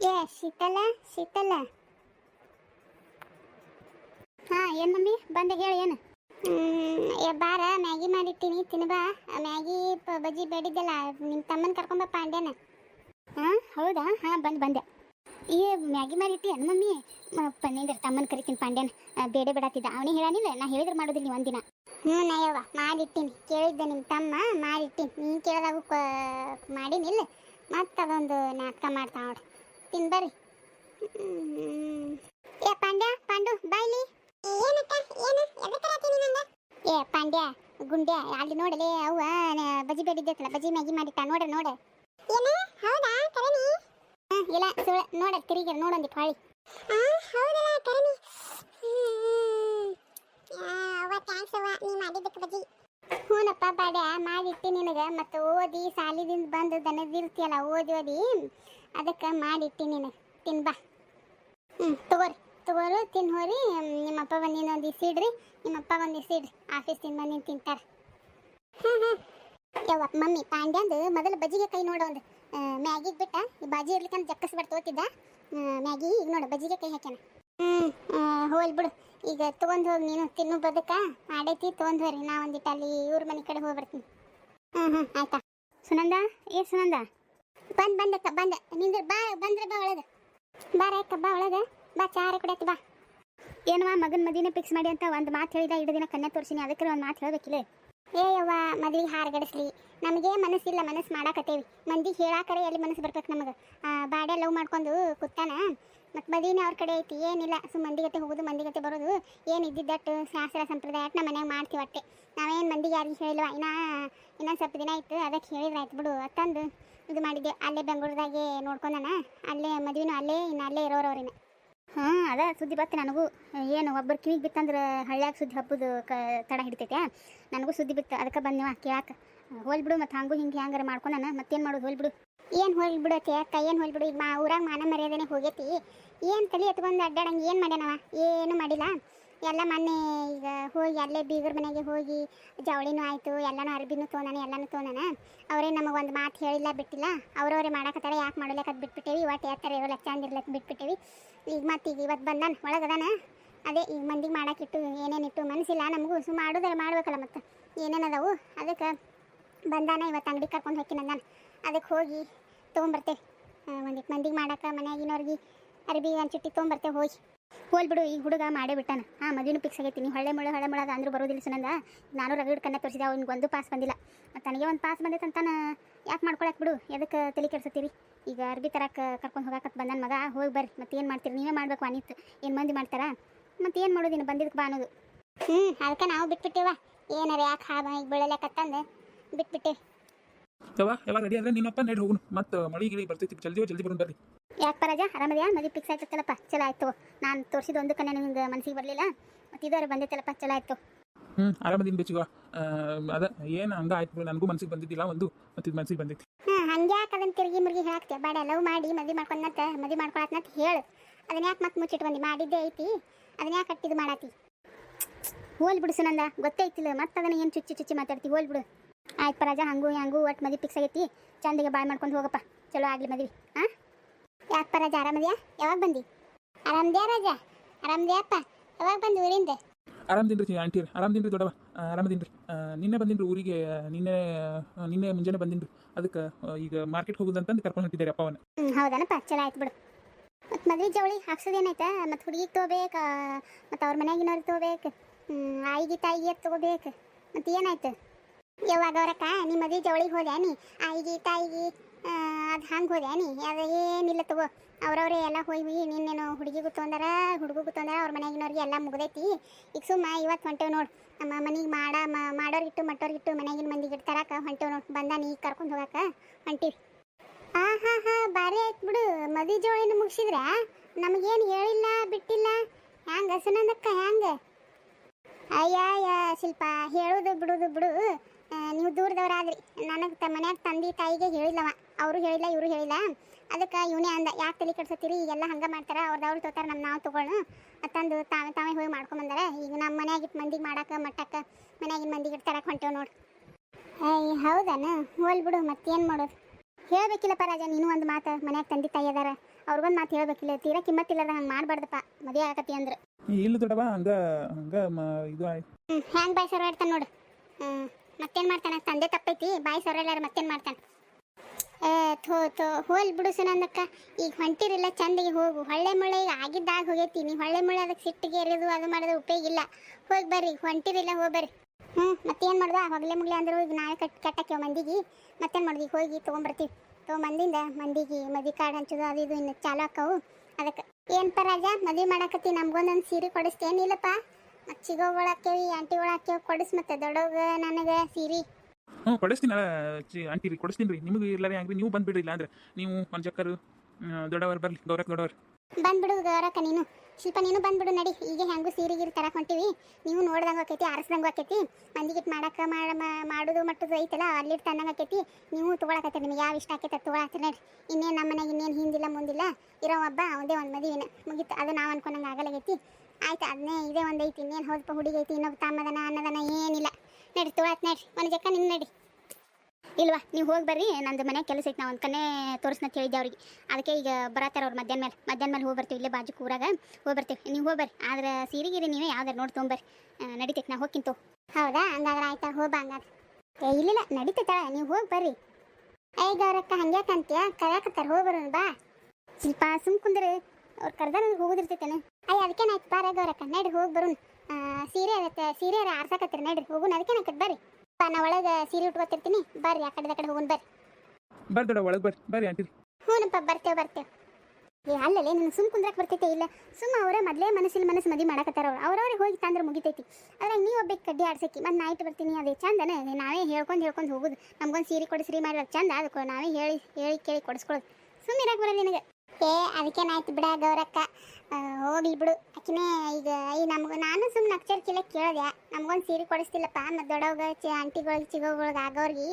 ಏ ಶೀತಲ ಶೀತಲ. ಹಾ ಏನ್ ಮಮ್ಮಿ? ಬಂದೆ ಹೇಳಿ ಏನು? ಏ ಬಾರ ಮ್ಯಾಗಿ ಮಾಡಿಟ್ಟಿನಿ ತಿನ್ಬಾ ಮ್ಯಾಗಿ ಬಜ್ಜಿ ಬೇಡಿದ್ದಲ್ಲ ನಿಮ್ಮ ತಮ್ಮನ ಕರ್ಕೊಂಬ ಪಾಂಡ್ಯನ. ಹಾ ಹೌದಾ? ಹಾ ಬಂದ್ ಬಂದೆ. ಏ ಮ್ಯಾಗಿ ಮಾಡಿಟ್ಟಿ ಅನ್ ಮಮ್ಮಿ? ಪನ್ನೀರ್ ತಮ್ಮನ ಕರಿತೀನಿ ಪಾಂಡ್ಯನ. ಬೇಡ ಬೇಡತ್ತಿದ್ದ ಅವನೇ ಹೇಳಾನಿಲ್ಲ ನಾ ಹೇಳಿದ್ರೆ ಮಾಡೋದಿಲ್ಲ ನೀವು ಒಂದಿನ. ಹ್ಞೂ ನಯವ್ವ ಮಾಡಿಟ್ಟಿನಿ ಕೇಳಿದ್ದೆ ನಿಮ್ಮ ತಮ್ಮ ಮಾಡಿಟ್ಟಿನಿ ನೀನು ಕೇಳಿದಾಗ ಮಾಡೀನಿಲ್ಲ. ಮತ್ತೆ ಅದೊಂದು ನಾಟಕ ಮಾಡ್ತಾ ನೋಡು. ತಿನ್ ಬರ್ರಿ. ಏ ಪಾಂಡ್ಯ ಪಾಂಡು ಬಾಯ್ಲಿ. ಏನಕ್ಕ ಏನು? ಏ ಪಾಂಡ್ಯ ಗುಂಡ್ಯ ಅಲ್ಲಿ ನೋಡಲೇ ಅವ್ವ ಬಜಿ ಬಜ್ಜಿ ಬೇಡಿದ್ದೈತಲ್ಲ ಬಜಿ ಮ್ಯಾಗಿ ಮಾಡಿಟ್ಟ ನೋಡ ನೋಡ. ಏನು? ಹೌದಾ ಕರಣಿ? ಇಲ್ಲ ಸುಳ ನೋಡ ತಿರುಗಿ ನೋಡೊಂದು ಹೊಳಿ ಹೌದಲ್ಲ ಕರಣಿ. ಅವ್ವ ಥ್ಯಾಂಕ್ಸ್ ಅವ್ವ ನೀ ಮಾಡಿದ್ದಕ್ಕೆ ಬಜ್ಜಿ. ಹ್ಞೂನಪ್ಪ ಬಾಡ್ಯ, ಮಾಡಿಟ್ಟಿ ನಿನಗೆ ಮತ್ತು ಓದಿ ಸಾಲಿದಿಂದ ಬಂದು ದನದಿರ್ತಿಯಲ್ಲ ಓದಿ ಓದಿ. ಅದಕ್ಕೆ ಮಾಡಿಟ್ಟು ನಿನಗೆ ತಿನ್ಬಾ ಹ್ಞೂ ತಗೋರಿ. ತಗೋರು, ತಿನ್ ಹೋರಿ. ನಿಮ್ಮಪ್ಪ ಬಂದಿನ ಒಂದು ಇಸಿಡ್ರಿ ನಿಮ್ಮಪ್ಪ ಒಂದು ಇಸಿಡ್ರಿ ಆಫೀಸಿಂದ ಬಂದಿನ ತಿಂತಾರೆ. ಹ್ಞೂ ಹ್ಞೂ ಮಮ್ಮಿ ಪಾಂಡ್ಯಂದು ಮೊದಲು ಬಜ್ಜಿಗೆ ಕೈ ನೋಡು ಒಂದು ಮ್ಯಾಗಿಗೆ ಬಿಟ್ಟ. ಬಾಜಿ ಇರ್ಲಿಕ್ಕಂತ ಜಕ್ಕಸ್ಬಾರ್ದು ತೋತಿದ್ದ ಮ್ಯಾಗಿ, ಈಗ ನೋಡು, ಬಜ್ಜಿಗೆ ಕೈ ಹಾಕ್ಯಾನ. ಹ್ಞೂ ಹೋಲ್ ಬಿಡು. ಈಗ ತೊಗೊಂಡು ಹೋಗಿ ನೀನು, ತಿನ್ನು, ಬದಕ? ಆಡೈತಿ, ತೊಗೊಂಡು ಹೋಗ್ರಿ. ನಾ ಒಂದಿಟ್ಟು ಅಲ್ಲಿ ಇವ್ರ ಮನೆ ಕಡೆ ಹೋಗಿ ಬರ್ತೀನಿ. ಹ್ಞೂ ಹ್ಞೂ ಆಯ್ತಾ? ಸುನಂದ? ಏ, ಸುನಂದ? ಬಂದ್ ಬಂದಕ್ಕ ಬಂದ. ನಿಂದ್ರ, ಬಾ, ಬಂದ್ರೆ ಬಾ ಒಳಗೆ. ಬಾರ ಅಕ್ಕ, ಬಾ ಒಳಗೆ. ಬಾ, ಚಾರ ಕುಡಿಯಕ್ಕೆ ಬಾ. ಏನವ ಮಗನ ಮದಿನ ಫಿಕ್ಸ್ ಮಾಡಿ ಅಂತ ಒಂದು ಮಾತು ಹೇಳಿದ ಎರಡು ದಿನ ಕನ್ಯಾ ತೋರಿಸಿನಿ, ಅದಕ್ಕೆ ಒಂದು ಮಾತು ಹೇಳ್ಬೇಕಿಲ್ಲ? ಏ, ಯವ್ವ ಹಾರ ಹಾರ್ಗಡಿಸ್ಲಿ ನಮಗೆ ಮನಸ್ಸಿಲ್ಲ ಮನಸ್ಸು ಮಾಡಾಕತ್ತೇವಿ. ಮಂದಿ ಹೇಳಾಕಡೆ ಎಲ್ಲಿ ಮನಸ್ಸು ಬರ್ಬೇಕು ನಮಗೆ? ಬಾಡೆ ಲವ್ ಮಾಡ್ಕೊಂಡು ಕೂತಾನ ಮತ್ತು ಮದುವೆನೇ ಅವ್ರ ಕಡೆ ಐತಿ, ಏನಿಲ್ಲ ಸು ಮಂದಿಗತೆ ಹೋಗೋದು ಮಂದಿಗತೆ ಬರೋದು, ಏನು ಇದ್ದಿದ್ದಟ್ಟು ಶಾಸ್ತ್ರ ಸಂಪ್ರದಾಯ ನಮ್ಮ ಮನ್ಯಾಗ ಮಾಡ್ತೀವಿ ಅಟ್ಟೆ. ನಾವೇನು ಮಂದಿಗೆ ಯಾರಿಗೆ ಹೇಳಿಲ್ವ, ಇನ್ನ, ಇನ್ನೊಂದು ಸ್ವಲ್ಪ ದಿನ ಇತ್ತು ಅದಕ್ಕೆ ಹೇಳಿದ್ರೆ ಆಯ್ತು ಬಿಡು, ಅತ್ತಂದು ಇದು ಮಾಡಿದ್ದೆ ಅಲ್ಲೇ ಬೆಂಗಳೂರದಾಗೆ ನೋಡ್ಕೊಂಡನ, ಅಲ್ಲೇ ಮದುವೆನೂ ಅಲ್ಲೇ, ಇನ್ನು ಅಲ್ಲೇ ಇರೋರವ್ರಿನ. ಹಾಂ, ಅದ ಸುದ್ದಿ ಬತ್ತು ನನಗೂ. ಏನು ಒಬ್ಬರು ಕಿವಿಗೆ ಬಿತ್ತಂದ್ರೆ ಹಳ್ಳ್ಯಾಗ ಸುದ್ದಿ ಹಬ್ಬದ ಕ, ತಡ ಹಿಡಿತೈತೆ ನನಗೂ ಸುದ್ದಿ ಬಿತ್ತು, ಅದಕ್ಕೆ ಬಂದಿವ ಕೇಳಾಕ. ಹೋಲ್ ಬಿಡು ಮತ್ತು ಹಂಗೂ ಹಿಂಗೆ ಹ್ಯಾಂಗಾರ ಮಾಡ್ಕೊಂಡನ, ಮತ್ತೇನು ಮಾಡೋದು ಹೋಲ್ ಬಿಡು ಏನು ಹೋಲ್ ಬಿಡತ್ತೆ ಅಕ್ಕ, ಏನು ಹೋಲ್ ಬಿಡು ಈಗ ಮಾ ಊರಾಗ ಮಾನ ಮರ್ಯಾದನೆ ಹೋಗೈತಿ. ಏನು ತಲೆ ಎತ್ಕೊಂಡು ಅಡ್ಡಾಡಂಗೆ ಏನು ಮಾಡ್ಯಾನವ? ಏನು ಮಾಡಿಲ್ಲ. ಎಲ್ಲ ಮೊನ್ನೆ ಈಗ ಹೋಗಿ ಅಲ್ಲೇ ಬೀಗರ ಮನೆಗೆ ಹೋಗಿ ಜವಳಿನೂ ಆಯಿತು, ಎಲ್ಲನೂ ಅರ್ಬಿನೂ ತೊಗೊಂಡಾನ ಎಲ್ಲನೂ ತೊಗೊಂಡಾನ ಅವರೇ ನಮಗೆ ಒಂದು ಮಾತು ಹೇಳಿಲ್ಲ, ಬಿಟ್ಟಿಲ್ಲ. ಅವ್ರವ್ರೇ ಮಾಡಕತ್ತಾರ, ಯಾಕೆ ಮಾಡಲಕ್ಕ ಬಿಟ್ಬಿಟ್ಟೇವಿ? ಇವತ್ತು ಯಾತ್ತಾರೆ ಇರೋ ಲಕ್ಷ ಅಂದಿರ್ಲಕ್ಕ ಬಿಟ್ಬಿಟ್ಟೇವಿ. ಈಗ ಮತ್ತೆ ಈಗ ಇವತ್ತು ಬಂದಾನ ಒಳಗದಾನ ಅದೇ ಈಗ ಮಂದಿಗೆ ಮಾಡೋಕ್ಕಿಟ್ಟು ಏನೇನಿಟ್ಟು ಮನಸ್ಸಿಲ್ಲ ನಮಗೂ ಸು ಮಾಡೋದ್ರೆ ಮಾಡ್ಬೇಕಲ್ಲ ಮತ್ತೆ. ಏನೇನದಾವು ಅದಕ್ಕೆ ಬಂದಾನ ಇವತ್ತು ಅಂಗಡಿ ಕರ್ಕೊಂಡು ಹೋಗ್ತೀನಿ ನಾನು ಅದಕ್ಕೆ ಹೋಗಿ ತೊಗೊಂಬರ್ತೇವೆ. ಒಂದಿಟ್ಟು ಮಂದಿಗೆ ಮಾಡಕ್ಕೆ ಮನೆಯಾಗಿನವ್ರಿಗೆ ಅರ್ಬಿ ಒಂದು ಚುಟ್ಟಿ ತೊಗೊಂಬರ್ತೇವೆ ಹೋಗಿ. ಹೋಲ್ ಬಿಡು, ಈಗ ಹುಡುಗ ಮಾಡೇ ಬಿಟ್ಟಾನ. ಹಾಂ ಮದುವೆನೂ ಫಿಕ್ಸ್ ಆಗೈತಿ. ನೀವು ಹೊಳ್ಳೆ ಮುಳ್ಳು ಹಳೆ ಮುಳಗ ಅಂದ್ರೂ ಬರೋದಿಲ್ಲ ಸುನಂದ. ನಾನು ರಗಡ್ ಕನ್ನ ತೋರಿಸಿದೆ, ಅವ್ನಿಗೆ ಒಂದು ಪಾಸ್ ಬಂದಿಲ್ಲ. ಮತ್ತು ನನಗೆ ಒಂದು ಪಾಸ್ ಬಂದೈತೆ ಅಂತಾನ ಯಾಕೆ ಮಾಡ್ಕೊಳಕ್ ಬಿಡು? ಎದಕ್ಕೆ ತಲೆ ಕೆಡ್ಸತ್ತೀರಿ? ಈಗ ಅರ್ಬಿ ತರಕ್ಕೆ ಕರ್ಕೊಂಡು ಹೋಗಕ್ಕೆ ಬಂದನ ಮಗ. ಹೋಗಿ ಬರ್ರಿ. ಮತ್ತೆ ಏನು ಮಾಡ್ತೀರಿ? ನೀವೇ ಮಾಡಬೇಕು ಅನಿತ್ತು ಏನು ಮಂದಿ ಮಾಡ್ತಾರಾ? ಮತ್ತೆ ಏನು ಮಾಡೋದಿನ ಬಂದಿದ್ದಕ್ಕೆ ಬಾ ಅನ್ನೋದು. ಹ್ಞೂ ಅದಕ್ಕೆ ನಾವು ಬಿಟ್ಬಿಟ್ಟೇವ ಏನಾರ ಯಾಕೆ ಹಾಗೆ ಈಗ ಬಿಟ್ಬಿಟ್ಟೇವೆ ಯವ್ವ ಯಾವಾಗ ರೆಡಿ ಆದ್ರೆ ನಿನ್ನಪ್ಪ ನಡಿ ಹೋಗುನು. ಮತ್ತೆ ಮಳಿ ಗಿಳಿ ಬರ್ತೈತಿ ಜಲ್ದಿ ಜಲ್ದಿ ಬರೋಣ ಬರ್ರಿ. ಯಾಕೆ ಪರಾಜ ಆರಾಮದ್ಯಾ ಮದುವೆ ಫಿಕ್ಸ್ ಆಯ್ತಲ್ಲಪ್ಪ ಚಲೋ ಆಯ್ತು ನಾನು ತೋರಿಸಿದ ಒಂದು ಕಣ್ಣ ನಿಮ್ಗೆ ಮನಸ್ಸಿಗೆ ಬರಲಿಲ್ಲ. ಮತ್ತೆ ಇದಾರೆ ಬಂದೈತಲ್ಲಪ್ಪ. ಚಲೋ ಆಯ್ತು ಹ್ಞೂ ಆರಾಮದಿನ ಬೇಚಿಗ ಅದ ಏನು ಹಂಗ ಆಯ್ತು ನನಗೂ ಮನ್ಸಿಗೆ ಬಂದಿದ್ದಿಲ್ಲ ಒಂದು ಮತ್ತೆ ಇದು ಮನ್ಸಿಗೆ ಬಂದೈತಿ. ಹಾಂ ಹಂಗೆ ಯಾಕೆ ಅದನ್ನ ತಿರುಗಿ ಮುರುಗಿ ಬೇಡ ಲವ್ ಮಾಡಿ ಮದುವೆ ಮಾಡ್ಕೊಂಡಂತ ಮದುವೆ ಮಾಡ್ಕೊಳತ್ನಂತ ಹೇಳು. ಅದನ್ನ ಯಾಕೆ ಮತ್ತೆ ಮುಚ್ಚಿಟ್ಟು ಬಂದು? ಮಾಡಿದ್ದೇ ಐತಿ. ಅದನ್ನ ಯಾಕೆ ಕಟ್ಟಿದ್ದು ಮಾಡಾತಿ? ಹೋಲ್ ಬಿಡು ಸುನಂದ. ಗೊತ್ತೈತಿಲ್ಲ ಮತ್ತೆ ಅದನ್ನ ಏನು ಚುಚ್ಚಿ ಚುಚ್ಚಿ ಮಾತಾಡ್ತಿ? ಹೋಲ್ ಬಿಡು. ಆಯ್ತು ಪರಾಜ ಹಂಗು ಹಂಗು ಒಟ್ಟು ಮದ್ವೆ ಫಿಕ್ಸ್ ಆಗೈತಿ. ಚಂದಿಗೆ ಬಾಯ್ ಮಾಡ್ಕೊಂಡು ಹೋಗಪ್ಪ. ಚಲೋ ಆಗಲಿ ಮದ್ವಿ ಹಾಂ ಯಾಕೆ ಪರಾಜ ಆರಾಮದ್ಯಾ ಯಾವಾಗ ಬಂದಿ? ಆರಾಮದ್ಯಾ ರಾಜ? ಆರಾಮದ್ಯಾಪ್ಪ ಯಾವಾಗ ಬಂದು ಊರಿಂದ? ಆರಾಮದಿನ್ರಿ ರೀ ಆಂಟಿ ಆರಾಮದಿನ್ರಿ ದೊಡ್ಡವ ಆರಾಮದಿನ್ರಿ ನಿನ್ನೆ ಬಂದಿನ್ರಿ ಊರಿಗೆ ನಿನ್ನೆ ನಿನ್ನೆ ಮುಂಜಾನೆ ಬಂದಿನ್ರಿ. ಅದಕ್ಕೆ ಈಗ ಮಾರ್ಕೆಟ್ ಹೋಗುದಂತಂದು ಕರ್ಕೊಂಡು ಹೊಂಟಿದ್ದಾರೆ ಅಪ್ಪವನ್ನ ಅವನ ಹೌದನಪ್ಪ. ಚಲೋ ಆಯ್ತು ಬಿಡು. ಮತ್ತು ಮದ್ವೆ ಜವಳಿ ಹಾಕ್ಸೋದೇನಾಯ್ತಾ? ಮತ್ತು ಹುಡುಗಿಗೆ ತೊಗೋಬೇಕು ಮತ್ತು ಅವ್ರ ಮನೆಯಾಗಿನವ್ರಿಗೆ ತೊಗೋಬೇಕು ಆಯಿಗೆ ತಾಯಿಗೆ ತೊಗೋಬೇಕು ಮತ್ತು ಏನಾಯ್ತು? ಯಾವಾಗ ಅವ್ರಕ್ಕ ನಿಮ್ಮ ಮದ್ವೆ ಜವಳಿಗೆ ಹೋದ್ಯಾನಿ ಆಯಿಗೆ ತಾಯಿಗೆ ಅದು ಹಂಗೆ ಹೋದ್ಯಾನಿ ಅದು ಏನಿಲ್ಲ ತಗೋ. ಅವ್ರವ್ರೆ ಎಲ್ಲ ಹೋಗಿ ಹೋಗಿ ನಿನ್ನೇನು ಹುಡುಗಿ ತೊಂದಾರ, ಹುಡುಗಿಗೂ ತೊಂದಾರ, ಅವ್ರ ಮನೆಯಾಗಿನವ್ರಿಗೆ ಎಲ್ಲ ಮುಗ್ದೈತಿ. ಈಗ ಸುಮ್ಮ ಇವತ್ತು ಹೊಂಟೇವು ನೋಡು. ನಮ್ಮ ಮನೆಗೆ ಮಾಡ ಮಾಡೋರ್ಗಿಟ್ಟು ಮಟ್ಟೋರ್ಗಿಟ್ಟು ಮನ್ಯಾಗಿನ ಮಂದಿಗೆ ಇಡ್ತಾರಕ್ಕ ಹೊಂಟೇವು ನೋಡು. ಬಂದಾನ ಈಗ ಕರ್ಕೊಂಡು ಹೋಗಕ್ಕ ಹೊಂಟೀವಿ. ಹಾಂ ಹಾಂ ಹಾಂ ಬಾರಿ ಆಯ್ತು ಬಿಡು. ಮದಿ ಜೋಳಿನ ಮುಗಿಸಿದ್ರ ನಮಗೇನು ಹೇಳಿಲ್ಲ, ಬಿಟ್ಟಿಲ್ಲ. ಹ್ಯಾಂಗ ಸುನಂದಕ್ಕ ಹ್ಯಾಂಗ? ಅಯ್ಯ ಶಿಲ್ಪ, ಹೇಳೋದು, ಬಿಡೋದು ಬಿಡು. ನೀವು ದೂರದವರಾದ್ರಿ. ನನಗೆ ತ ಮನ್ಯಾಗ ತಂದೆ ತಾಯಿಗೆ ಹೇಳಿಲ್ಲವ. ಅವರು ಹೇಳಿಲ್ಲ ಇವರು ಹೇಳಿಲ್ಲ. ಅದಕ್ಕೆ ಇವನೇ ಅಂದ ಯಾಕೆ ತಲೆ ಕೆಡ್ಸತ್ತೀರಿ? ಈಗೆಲ್ಲ ಹಂಗೆ ಮಾಡ್ತಾರೆ. ಅವ್ರದವ್ರು ತೋತಾರೆ ನಮ್ಮ ನಾವು ತಗೊಳ್ಳು ಅತ್ತಂದು ತಾವೇ ತಾವೇ ಹೋಗಿ ಮಾಡ್ಕೊಂಬಂದಾರ ಈಗ ನಮ್ಮ ಮನ್ಯಾಗಿಟ್ಟು ಮಂದಿಗೆ ಮಾಡಕ್ಕೆ ಮಟ್ಟಕ್ಕೆ ಮನ್ಯಾಗಿನ ಮಂದಿಗೆ ಇಡ್ತಾರಕ್ಕೆ ಹೊಂಟೇವು ನೋಡಿ. ಏಯ್ ಹೌದಾನ? ಹೋಲ್ ಬಿಡು ಮತ್ತೇನು ಮಾಡೋದು? ಹೇಳ್ಬೇಕಿಲ್ಲ ರಾಜ ನೀನು ಒಂದು ಮಾತು. ಮನ್ಯಾಗ ತಂದೆ ತಾಯಿ ಅದಾರ. ಅವ್ರಿಗೊಂದು ಮಾತು ಹೇಳ್ಬೇಕಿಲ್ಲ. ತೀರಾ ಕಿಮ್ಮತ್ತಿಲ್ಲದ ಹಂಗೆ ಮಾಡಬಾರ್ದಪ್ಪ. ಮದುವೆ ಆಗತ್ತಿ ಅಂದ್ರೆ. ಇಲ್ಲ ದೊಡ್ಡವ ಹಂಗ ಹಂಗ ಇದು ಹ್ಞೂ ಹ್ಯಾಂಗೆ ಬಾಯಿ ನೋಡು. ಹ್ಞೂ ಮತ್ತೇನು ಮಾಡ್ತಾನೆ? ತಂದೆ ತಪ್ಪೈತಿ, ಬಾಯಿ ಸೊರ ಇಲ್ಲಾರ ಮತ್ತೇನು ಮಾಡ್ತಾನೆ? ಏ, ಥೋ ಥೋ, ಹೋಲ್ ಬಿಡು ಸುನಂದಕ್ಕ. ಈಗ ಹೊಂಟಿರಿಲ್ಲ, ಚಂದಿಗೆ ಹೋಗು. ಹೊಳ್ಳೆ ಮುಳ್ಳೆ ಈಗ ಆಗಿದ್ದಾಗ ಹೋಗೈತಿ. ನೀವು ಹೊಳ್ಳೆ ಮುಳ್ಳೆ ಅದಕ್ಕೆ ಸಿಟ್ಟಿಗೆ ಎರಿದು ಅದು ಮಾಡೋದು ಉಪಯೋಗ ಇಲ್ಲ. ಹೋಗಿ ಬರ್ರಿ, ಹೊಂಟಿರಿಲ್ಲ, ಹೋಗಿ ಬರ್ರಿ. ಹ್ಞೂ ಮತ್ತೇನು ಮಾಡ್ದ? ಹೊಗಲೆ ಮುಗ್ಲೆ ಅಂದ್ರೆ ಈಗ ನಾಳೆ ಕಟ್, ಕಟ್ಟಕ್ಕೆ ಮಂದಿಗೆ. ಮತ್ತೇನು ಮಾಡ್ದು? ಈಗ ಹೋಗಿ ತೊಗೊಂಬರ್ತೀವಿ. ತೊಗೊಂಬಂದಿಂದ ಮಂದಿಗೆ ಮದುವೆ ಕಾರ್ಡ್ ಹಂಚೋದು, ಅದು ಇದು ಇನ್ನು ಚಾಲು ಆಕ್ಕವು. ಅದಕ್ಕೆ ಏನಪ್ಪ ರಾಜ, ಮದುವೆ ಮಾಡಕತ್ತಿ? ನಮ್ಗೊಂದೊಂದು ಸೀರೆ ಕೊಡಿಸ್ತೇನಿಲ್ಲಪ್ಪ. ಮತ್ತು ಚಿಗೋಗಳು ಆಂಟಿ ಆಂಟಿಗಳು ಹಾಕ್ಯವಿ ಕೊಡಿಸ್ ಮತ್ತೆ ದೊಡ್ಡೋಗ ನನಗೆ ಸೀರಿ. ಹ್ಞೂ ಕೊಡಿಸ್ತೀನಲ್ಲ ಚಿ ಆಂಟಿ ರೀ ಕೊಡಿಸ್ತೀನಿ ರೀ. ನಿಮಗೆ ಇಲ್ಲರಿ ಹಂಗ್ರಿ ನೀವು ಬಂದ್ಬಿಡ್ರಿ ಇಲ್ಲ ಅಂದ್ರೆ. ನೀವು ಒಂದು ಚಕ್ಕರು ದೊಡ್ಡವರು ಬರಲಿ ಗೌರಕ್ ದೊಡ್ಡವರು. ಬಂದ್ಬಿಡು ಗೌರಕ್ಕ ನೀನು. ಶಿಲ್ಪ ನೀನು ಬಂದ್ಬಿಡು ನಡಿ. ಈಗ ಹೆಂಗೂ ಸೀರೆ ಗೀರೆ ತರಕ್ ಹೊಂಟಿವಿ. ನೀವು ನೋಡ್ದಂಗೆ ಆಕೈತಿ ಆರಿಸ್ದಂಗೆ ಆಕೈತಿ. ಮಂದಿಗಿಟ್ ಮಾಡಕ್ಕೆ ಮಾಡುದು ಮಟ್ಟದು ಐತಲ್ಲ ಅಲ್ಲಿಟ್ಟು ತಂದಂಗೆ ಆಕೈತಿ. ನೀವು ತೊಗೊಳಕತ್ತೀರಿ ನಿಮಗೆ ಯಾವ ಇಷ್ಟ ಆಕೈತೆ ತೊಗೊಳತ್ತೀರಿ ನಡಿ. ಇನ್ನೇನು ನಮ್ಮ ಮನೆಗೆ ಇನ್ನೇನು ಹಿಂದಿಲ್ಲ ಮುಂದಿಲ್ಲ. ಇರೋ ಒಬ್ಬ ಒಂದೇ ಒಂದು ಮದುವೆನ. ಮುಗೀತು ಅದು ನಾವು ಅನ್ಕೊಂಡಂಗೆ ಆಗಲಾಗೈತಿ. ಆಯ್ತು ಅದನ್ನೇ ಇದೇ ಒಂದು ಐತಿ ಇನ್ನೇನು ಹೋದಪ್ಪ ಹುಡುಗಿ ಐತಿ ಇನ್ನೊಬ್ಬ ತಮ್ಮದನ ಅನ್ನದನ ಏನಿಲ್ಲ. ನಡಿ ತೊಗೊಳತ್ ನಡಿ ಒಂದು ಜಕ್ಕ ನಿನ್ನ ನಡಿ. ಇಲ್ವಾ ನೀವು ಹೋಗಿ ಬರ್ರಿ ನಂದು ಮನೆ ಕೆಲಸ ಐತೆ ನಾ ಒಂದು ಕನ್ನೆ ತೋರಿಸ್ನಂತ ಹೇಳಿದ್ದೆ ಅವ್ರಿಗೆ. ಅದಕ್ಕೆ ಈಗ ಬರತ್ತಾರ ಅವ್ರು ಮಧ್ಯಾಹ್ನ ಮೇಲೆ. ಮಧ್ಯಾಹ್ನ ಮೇಲೆ ಹೋಗಿ ಬರ್ತೀವಿ ಇಲ್ಲೇ ಬಾಜು ಕೂರಾಗ ಹೋಗಿ ಬರ್ತೀವಿ ನೀವು ಹೋಗಿ ಬರ್ರಿ ಆದ್ರೆ ಸೀರೆಗಿರಿ ನೀವೇ ಯಾವ್ದಾರು ನೋಡಿ ತೊಗೊಂಬರ್ರಿ. ನಡಿತೈತೆ ನಾ ಹೋಗ್ಕಿಂತು ಹೌದಾ? ಹಂಗಾದ್ರೆ ಆಯ್ತಾ ಹೋಗ್ಬಾ ಹಂಗಾದ್ರೆ. ಏ ಇಲ್ಲ ನಡೀತೈತಳ ನೀವು ಹೋಗಿ ಬರ್ರಿ. ಏ ಗೌರಕ್ಕ ಹಂಗ್ಯಾಕಂತೀಯ ಕರ್ಯಾಕತ್ತಾರ ಹೋಗಿ ಬರೋಣ ಬಾ. ಶಿಲ್ಪ ಸುಮ್ ಕುಂದ್ರೆ. ಅವ್ರು ಕರ್ದಾರ ಹೋಗೋದಿರ್ತೈತೇನೆ? ಅಯ್ಯ ಅದಕ್ಕೇನಾಯ್ತು? ಬಾರ ಗೌರಕ್ಕ ನಡ್ರಿ ಹೋಗಿ ಬರೋಣ. ಆ, ಸೀರೆ ಅದಕ್ಕೆ ಸೀರೆ ಆರ್ಸಾಕತ್ತೀರಿ ನಡ್ರಿ ಹೋಗೋಣ ಅದಕ್ಕೇನಾಕತ್ ಬರ್ರಿ. ಪಾ ನಾ ಒಳಗೆ ಸೀರೆ ಉಟ್ಕೊತಿರ್ತೀನಿ ಬರ್ರಿ ಆ ಕಡೆ ಕಡೆ ಹೋಗೋಣ ಬರ್ರಿ. ದೊಡ್ಡ ಒಳಗೆ ಬರ್ರಿ ಬರ್ರಿ ಆಂಟಿ. ರೀ ಹ್ಞೂನಪ್ಪ ಬರ್ತೇವೆ ಬರ್ತೇವೆ. ಏ ಅಲ್ಲಲ್ಲೇ ನಿನ್ನ ಸುಮ್ ಕುಂದ್ರಕ್ಕೆ ಬರ್ತೈತೆ ಇಲ್ಲ? ಸುಮ್ಮ ಅವರ ಮೊದಲೇ ಮನಸ್ಸಿನ ಮನಸ್ಸು ಮದಿ ಮಾಡಕತ್ತಾರ ಅವ್ರು. ಅವ್ರವ್ರಿಗೆ ಹೋಗಿ ತಂದ್ರೆ ಮುಗಿತೈತಿ. ಅದ್ರಾಗ ನೀ ಒಬ್ಬಕ್ಕೆ ಕಡ್ಡಿ ಆಡ್ಸಕ್ಕಿ ನಾ ನೈಟ್ ಬರ್ತೀನಿ ಅದೇ ಚಂದನ. ನಾವೇ ಹೇಳ್ಕೊಂಡು ಹೇಳ್ಕೊಂಡು ಹೋಗುದು. ನಮ್ಗೊಂದು ಸೀರೆ ಕೊಡಿಸ್ರಿ ಮಾಡಿ ಚಂದ ಅದಕ್ಕೆ ನಾವೇ ಹೇಳಿ ಹೇಳಿ ಕೇಳಿ ಕೊಡಿಸ್ಕೊಳ್ಳೋದು ಸುಮ್ಮನೆ ಇರಕ್ಕೆ ಬರಲ್ಲ ನಿನಗೆ. ಏ ಅದಕ್ಕೇನಾಯ್ತು ಬಿಡ ಗೌರಕ್ಕ. ಹೋಗಿ ಬಿಡು. ಅಕಿನೆ ಈಗ ಈ ನಮ್ಗೆ ನಾನು ಸುಮ್ಮನೆ ಅಕ್ಷರ ಕಿಲ ಕೇಳಿದೆ. ನಮ್ಗೊಂದು ಸೀರೆ ಕೊಡಿಸ್ತಿಲ್ಲಪ್ಪ ಮತ್ತು ದೊಡ್ಡವಾಗ ಚಿ ಆಂಟಿಗಳಿಗೆ ಚಿಗೋಗಳಿಗೆ ಆಗೋರ್ಗೆ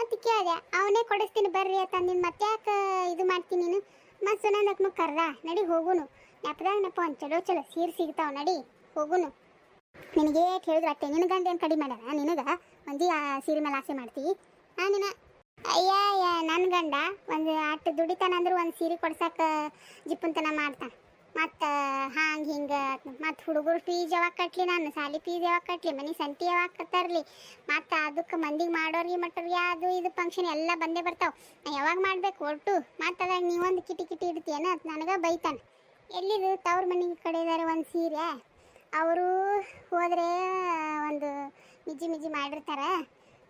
ಅಂತ ಕೇಳಿದೆ. ಅವನೇ ಕೊಡಿಸ್ತೀನಿ ಬರ್ರಿ ಅಂತ ನಿನ್ನ ಮತ್ತೆ ಯಾಕೆ ಇದು ಮಾಡ್ತೀನಿ ನೀನು? ಮತ್ತು ಸುನಂದಕ್ಕೆ ಕರ್ದ, ನಡಿ ಹೋಗುನು. ನೆಪದಾಗ ನೆಪ ಒಂದು ಚಲೋ ಚಲೋ ಸೀರೆ ಸಿಗ್ತಾವ, ನಡಿ ಹೋಗುನು. ನಿನಗೆ ಹೇಳಿದ್ರು ಅಟ್ಟೆ ನಿನ್ ಗಂಡ ಏನು ಕಡಿಮೆ ಮಾಡ್ಯಾರ ನಿನಗೆ ಆ ಸೀರೆ ಮೇಲೆ ಆಸೆ ಮಾಡ್ತೀವಿ ಆ ನಿನ್ನ ಅಯ್ಯ ನನ್ನ ಗಂಡ ಒಂದು ಅಟ್ಟು ದುಡಿತಾನೆ ಅಂದ್ರೆ ಒಂದು ಸೀರೆ ಕೊಡ್ಸಕ್ಕ ಜಿಪ್ಪುಂತನ ಮಾಡ್ತಾನೆ. ಮತ್ತು ಹಾಂಗೆ ಹಿಂಗೆ ಮತ್ತು ಹುಡುಗರು ಫೀಸ್ ಯಾವಾಗ ಕಟ್ಲಿ ನಾನು? ಸಾಲಿ ಫೀಸ್ ಯಾವಾಗ ಕಟ್ಲಿ? ಮನೆ ಸಂತಿ ಯಾವಾಗ ಕತ್ತರ್ಲಿ ಮತ್ತು ಅದಕ್ಕೆ ಮಂದಿಗೆ ಮಾಡೋರಿಗೆ ಮಟ್ಟರಿಗೆ ಅದು, ಇದು ಫಂಕ್ಷನ್ ಎಲ್ಲ ಬಂದೇ ಬರ್ತಾವೆ. ನಾನು ಯಾವಾಗ ಮಾಡಬೇಕು ಒಟ್ಟು? ಮತ್ತು ಅದ್ರಾಗ ನೀವೊಂದು ಕಿಟಿ ಕಿಟಿ ಇಡ್ತೀಯನ? ಅದು ನನಗೆ ಬೈತಾನೆ. ಎಲ್ಲಿದು? ತವ್ರ ಮನೆ ಕಡೆದಾರೆ ಒಂದು ಸೀರೆ? ಅವರು ಹೋದರೆ ಒಂದು ಮಿಜಿ ಮಿಜಿ ಮಾಡಿರ್ತಾರೆ.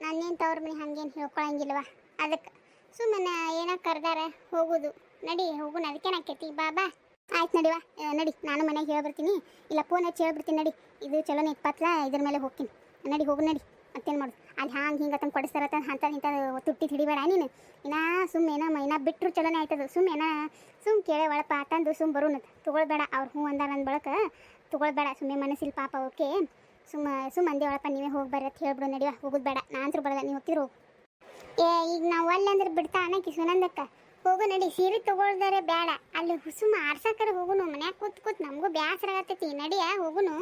ನಾನೇನು ತವ್ರ ಮನೆ ಹಂಗೇನು ಹೇಳ್ಕೊಳಂಗಿಲ್ವ? ಅದಕ್ಕೆ ಸುಮ್ಮನೆ ಏನೋ ಕರ್ದಾರ, ಹೋಗೋದು. ನಡಿ, ಹೋಗುಣ ಅದಕ್ಕೇನಾಕೈತಿ ಬಾ ಬಾ. ಆಯ್ತು ನಡಿವಾ ನಡಿ, ನಾನು ಮನೆಗೆ ಹೇಳ್ಬಿಡ್ತೀನಿ ಇಲ್ಲ ಫೋನ್ ಹಚ್ಚಿ ಹೇಳ್ಬಿಡ್ತೀನಿ ನಡಿ. ಇದು ಚಲೋನೇ ಇಪ್ಪತ್ತಲ ಇದ್ರ ಮೇಲೆ ಹೋಗ್ತೀನಿ. ನಡಿ, ಹೋಗು, ನಡಿ. ಮತ್ತೇನು ಮಾಡು ಅಲ್ಲಿ ಹಾಂಗೆ ಹಿಂಗೆ ತಂದು ಕೊಡಿಸ್ತಾರತ್ತ ಅಂತ ಇಂಥ ತುಟ್ಟಿ ಹಿಡಿಬೇಡ ನೀನು. ಇನ್ನ ಸುಮ್ಮ ಏನೋ ಮೈನಾ ಬಿಟ್ಟರು ಚಲೋನೆ ಆಯ್ತದ. ಸುಮ್ಮನೆ ಸುಮ್ ಕೇಳೆ ಒಳಪ ತಂದು ಸುಮ್ ಬರೋಣ ತೊಗೊಳ್ಬೇಡ, ಅವ್ರು ಹ್ಞೂ ಅಂದಾರ ಅಂದ ಬಳಕ ತೊಗೊಳ್ಬೇಡ. ಸುಮ್ಮನೆ ಮನಸ್ಸಿಲ್ಲ ಪಾಪ, ಓಕೆ. ಸುಮ್ಮ ಸುಮ್ಮ ಅಂದೆ ಒಳಪ ನೀವೇ ಹೋಗಿ ಬರ್ರಿ ಅಂತ ಹೇಳ್ಬಿಡು ನಡಿವಾ ಹೋಗೋದು ಬೇಡ. ನಾನು ಬರಲ್ಲ, ನೀವು ಹೋಗ್ತಿರು. ಏ, ಈಗ ನಾವು ಅಲ್ಲಿ ಅಂದ್ರೆ ಬಿಡ್ತಾ ಅನ್ನಕ್ಕೆ ಸುನಂದಕ್ಕ ಹೋಗು ನಡಿ, ಸೀರೆ ತಗೊಳ್ದಾರೆ ಬೇಡ ಅಲ್ಲಿ ಹುಸುಮ ಆರ್ಸಕ್ಕರ ಹೋಗುನು, ಮನ್ಯಾಗ ಕೂತ್ ಕೂತ್ ನಮಗೂ ಬ್ಯಾಸರ ಆಗತ್ತೈತಿ. ನಡಿಯ ಹೋಗುನು.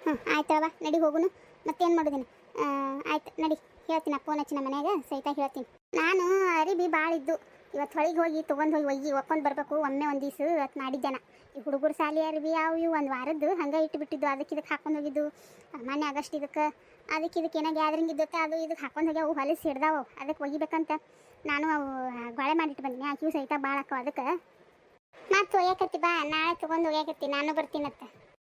ಹ್ಞೂ ಆಯ್ತವ ನಡಿ ಹೋಗುನು. ಮತ್ತೇನು ಮಾಡೋದಿನ? ಆಯ್ತು, ನಡಿ, ಹೇಳ್ತೀನಿ ಫೋನ್ ಹಚ್ಚಿ ನಮ್ಮ ಮನ್ಯಾಗ ಸಹಿತ ಹೇಳ್ತೀನಿ. ನಾನು ಅರಿಬಿ ಭಾಳ ಇದ್ದು ಇವತ್ತು ಹೊಳಿಗೆ ಹೋಗಿ ತೊಗೊಂಡು ಹೋಗಿ ಒಯ್ಯಿ ಒಕ್ಕೊಂಡು ಬರಬೇಕು ಒಮ್ಮೆ ಒಂದು ದಿವಸ ಇವತ್ತು ಮಾಡಿದ್ದೆನ ಈ ಹುಡುಗರು ಸಾಲಿ ಅರ್ವಿ ಅವು ಇವು ಒಂದು ವಾರದ್ದು ಹಂಗೆ ಇಟ್ಟು ಬಿಟ್ಟಿದ್ದು ಅದಕ್ಕೆ ಇದಕ್ಕೆ ಹಾಕೊಂಡು ಹೋಗಿದ್ದು ಮೊನ್ನೆ ಆಗಸ್ಟ್ ಇದಕ್ಕೆ ಅದಕ್ಕೆ ಇದಕ್ಕೆ ಏನೋ ಗ್ಯಾದರಿಂಗ್ ಇದ್ದತ್ತೆ ಅದು ಇದಕ್ಕೆ ಹಾಕೊಂಡು ಹೋಗಿ ಅವು ಹೊಲಸು ಹಿಡ್ದಾವು ಅದಕ್ಕೆ ಒಯ್ಯಬೇಕಂತ ನಾನು ಅವು ಗೊಳೆ ಮಾಡಿಟ್ಟು ಬಂದಿನಿ. ಆಕಿವು ಸಹಿತ ಭಾಳ ಹಾಕೋ ಅದಕ್ಕೆ. ಮತ್ತು ಒಯ್ಯಕತ್ತಿ ಬಾ ನಾಳೆ ತೊಗೊಂಡು ಒಯ್ಯಕತ್ತಿ ನಾನು ಬರ್ತೀನತ್ತ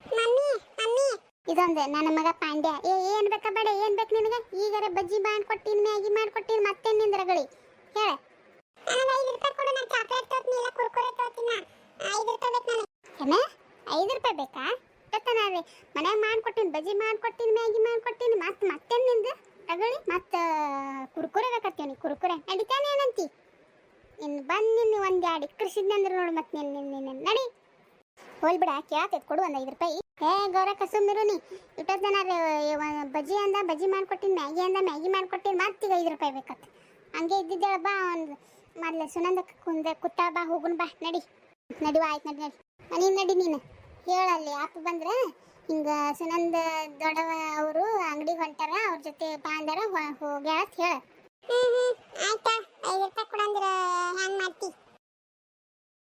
ಮಮ್ಮಿ ಮಮ್ಮಿ. ಇದೊಂದು ನನ್ನ ಮಗ ಪಾಂಡ್ಯ. ಏ ಏನ್ ಬೇಕಾ ಬೇಡ ಏನ್ ಬೇಕು ನಿನಗೆ? ಈಗಾರ ಬಜ್ಜಿ ಮಾಡ್ಕೊಟ್ಟಿನ ಮ್ಯಾಗಿ ಮಾಡ್ಕೊಟ್ಟಿನ ಮತ್ತೆ ನಿಂದ್ರಗಳಿ? ಹೇಳ. ಐದು ರೂಪಾಯಿ ಬೇಕು ಗೊತ್ತಾನೆ ಮನ್ಯಾಗ ಮಾಡ್ಕೊಟ್ಟಿನಿ, ಬಜ್ಜಿ ಮಾಡ್ಕೊಟ್ಟಿನಿ, ಮ್ಯಾಗಿ ಮಾಡ್ಕೊಟ್ಟಿನಿ, ಮತ್ತೆ ಮತ್ತೆ ನಿಂದು? ತಗೊಳ್ಳಿ ಮತ್ತೆ, ಕುರ್ಕುರೆ ಬೇಕತ್ತೀನಿ ಕುರ್ಕುರೆ? ನಡಿತಾನೆ ಏನಂತಿ? ಇನ್ನು ಬಂದು ನಿನ್ನ ಒಂದು ಎರಡು ಅಂದ್ರೆ ನೋಡು ಮತ್ತೆ ನಿನ್ನ ನಿನ್ನ ನಡಿ. ಹೋಲ್ ಬಿಡ ಕೇಳತ್ತೈತೆ ಕೊಡು ಒಂದು ಐದು ರೂಪಾಯಿ. ಏ, ಗೌರ ಸುಮ್ಮಿರು ನೀ. ಇಟ್ಟೊತ್ತನ ಬಜ್ಜಿ ಅಂದ, ಬಜ್ಜಿ ಮಾಡ್ಕೊಟ್ಟಿನಿ, ಮ್ಯಾಗಿ ಅಂದ, ಮ್ಯಾಗಿ ಮಾಡ್ಕೊಟ್ಟಿನಿ ಮತ್ತೀಗ ಐದು ರೂಪಾಯಿ ಬೇಕತ್ತ ಹಂಗೆ ಇದ್ದಿದ್ದೇಳ ಬಾ ಒಂದು ಮೊದ್ಲು ಸುನಂದ ಕುಂದ, ಕುತ್ತ ಬಾ, ಹೋಗುನ್ ಬಾ, ನಡಿ. ನಡಿವ ಆಯ್ತು, ನಡಿ ನಡಿ. ನೀನು ನಡಿ ನೀನು. ಹೇಳಲ್ಲಿ ಅಪ್ಪ ಬಂದ್ರೆ ಹಿಂಗ ಸುನಂದ ದೊಡ್ಡವ ಅವರು ಅಂಗಡಿ ಹೊಂಟಾರ, ಅವ್ರ ಜೊತೆ ಬಾ ಅಂದಾರ ಹೇಳ ಅಂತ ಹೇಳ. ಆಯ್ತಾ ಐದು ರೂಪಾಯಿ ಕೊಡಂದ್ರ ಹೆಂಗ್ ಮಾಡ್ತಿ?